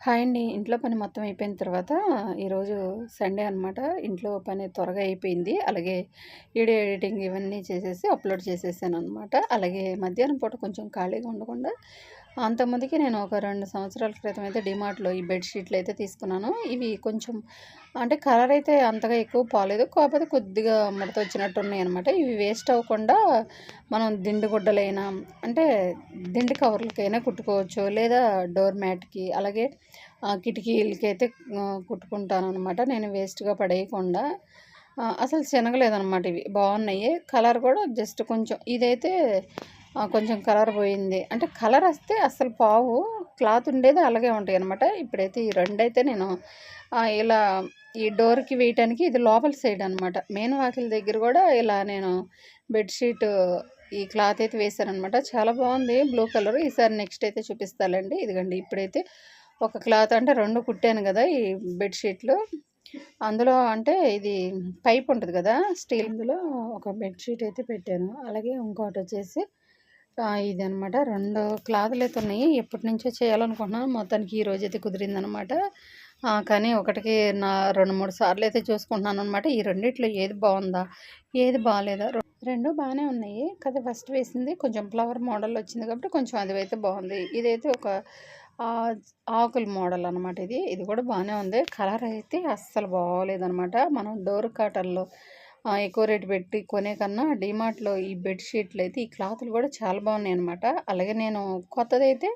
Hi అండి. ఇంట్లో పని మొత్తం అయిపోయిన తర్వాత ఈరోజు సండే అనమాట ఇంట్లో పని త్వరగా అయిపోయింది. అలాగే వీడియో ఎడిటింగ్ ఇవన్నీ చేసేసి అప్లోడ్ చేసేసాను అనమాట అలాగే మధ్యాహ్నం పూట కొంచెం ఖాళీగా ఉండకుండా అంతకుముందుకి నేను ఒక రెండు సంవత్సరాల క్రితం అయితే డిమార్ట్లో ఈ బెడ్షీట్లు అయితే తీసుకున్నాను. ఇవి కొంచెం అంటే కలర్ అయితే అంతగా ఎక్కువ పోలేదు. కాకపోతే కొద్దిగా ముడత వచ్చినట్టు ఉన్నాయి అనమాట ఇవి వేస్ట్ అవ్వకుండా మనం దిండు గుడ్డలైనా అంటే దిండు కవర్లకైనా కుట్టుకోవచ్చు. లేదా డోర్ మ్యాట్కి అలాగే కిటికీలకైతే కుట్టుకుంటాను అనమాట నేను వేస్ట్గా పడేయకుండా. అసలు శనగలేదనమాట ఇవి. బాగున్నాయి. కలర్ కూడా జస్ట్ కొంచెం ఇదైతే కొంచెం కలర్ పోయింది. అంటే కలర్ వస్తే అసలు పావు క్లాత్ ఉండేది అలాగే ఉంటాయి అనమాట ఇప్పుడైతే ఈ రెండైతే నేను ఇలా ఈ డోర్కి వేయటానికి ఇది లోపల సైడ్ అనమాట మెయిన్ వాకిల దగ్గర కూడా ఇలా నేను బెడ్షీట్ ఈ క్లాత్ అయితే వేశానమాట చాలా బాగుంది. Blue colour. ఈసారి నెక్స్ట్ అయితే చూపిస్తానండి ఇదిగండి ఇప్పుడైతే ఒక క్లాత్ అంటే రెండు కుట్టాను కదా ఈ బెడ్షీట్లు. అందులో అంటే ఇది పైప్ ఉంటుంది కదా స్టీల్. ఇందులో ఒక బెడ్షీట్ అయితే పెట్టాను. అలాగే ఇంకోటి వచ్చేసి ఇది అనమాట రెండు క్లాతులు అయితే ఉన్నాయి ఎప్పటి నుంచో చేయాలనుకుంటున్నాను. మొత్తానికి ఈ రోజు అయితే కుదిరిందనమాట కానీ ఒకటికి నా రెండు మూడు సార్లు అయితే చూసుకుంటున్నాను అనమాట ఈ రెండిట్లో ఏది బాగుందా ఏది బాగాలేదా రెండు బాగానే ఉన్నాయి. కదా ఫస్ట్ వేసింది కొంచెం ఫ్లవర్ మోడల్ వచ్చింది కాబట్టి కొంచెం అది అయితే బాగుంది. ఇదైతే ఒక ఆకుల మోడల్ అనమాట ఇది. ఇది కూడా బాగానే ఉంది. కలర్ అయితే అస్సలు బాగోలేదనమాట మనం డోర్ కాటన్లో ఎక్కువ రేటు పెట్టి కొనే కన్నా డిమార్ట్లో ఈ బెడ్షీట్లు అయితే ఈ క్లాతులు కూడా చాలా బాగున్నాయి అనమాట అలాగే నేను కొత్తదైతే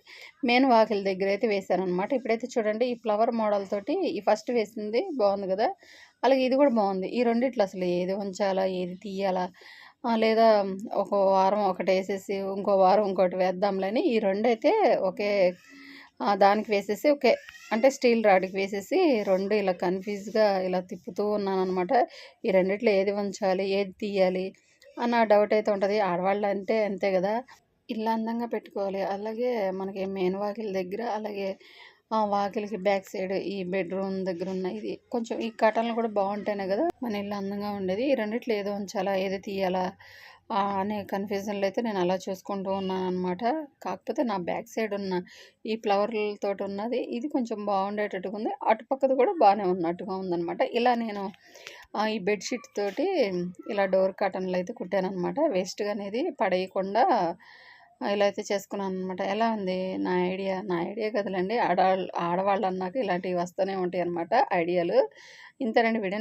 మెయిన్ వాకిల దగ్గర అయితే వేసాను అనమాట ఇప్పుడైతే చూడండి ఈ ఫ్లవర్ మోడల్ తోటి ఈ ఫస్ట్ వేసింది బాగుంది కదా. అలాగే ఇది కూడా బాగుంది. ఈ రెండిట్లో అసలు ఏది ఉంచాలా ఏది తీయాలా లేదా ఒక వారం ఒకటి వేసేసి ఇంకో వారం ఇంకోటి వేద్దాంలని ఈ రెండు అయితే ఒకే దానికి వేసేసి ఓకే. అంటే స్టీల్ రాడ్కి వేసేసి రెండు ఇలా కన్ఫ్యూజ్గా ఇలా తిప్పుతూ ఉన్నాను అనమాట ఈ రెండిట్లో ఏది ఉంచాలి ఏది తీయాలి అన్న డౌట్ అయితే ఉంటుంది. ఆడవాళ్ళు అంటే అంతే కదా. ఇల్లు అందంగా పెట్టుకోవాలి. అలాగే మనకి మెయిన్ వాకిల్ దగ్గర అలాగే వాకిలికి బ్యాక్ సైడ్ ఈ బెడ్రూమ్ దగ్గర ఉన్న ఇది కొంచెం ఈ కటన్లు కూడా బాగుంటేనే కదా మన ఇల్లు అందంగా ఉండేది. ఈ రెండిట్లో ఏదో ఉంచాలా ఏది తీయాలా అనే కన్ఫ్యూజన్లో అయితే నేను అలా చూసుకుంటూ ఉన్నాను అనమాట కాకపోతే నా బ్యాక్ సైడ్ ఉన్న ఈ ఫ్లవర్లతో ఉన్నది ఇది కొంచెం బాగుండేటట్టుగా ఉంది. అటుపక్కది కూడా బాగానే ఉన్నట్టుగా ఉందనమాట ఇలా నేను ఈ బెడ్షీట్ తోటి ఇలా డోర్ కాటన్లు అయితే కుట్టాను అనమాట వేస్ట్గా అనేది పడేయకుండా ఇలా అయితే చేసుకున్నాను అనమాట ఎలా ఉంది? నా ఐడియా నా ఐడియా కదలండి. ఆడవాళ్ళు ఆడవాళ్ళు అన్నాక ఇలాంటివి వస్తూనే ఉంటాయి అనమాట ఐడియాలు ఇంతేనండి వీడియో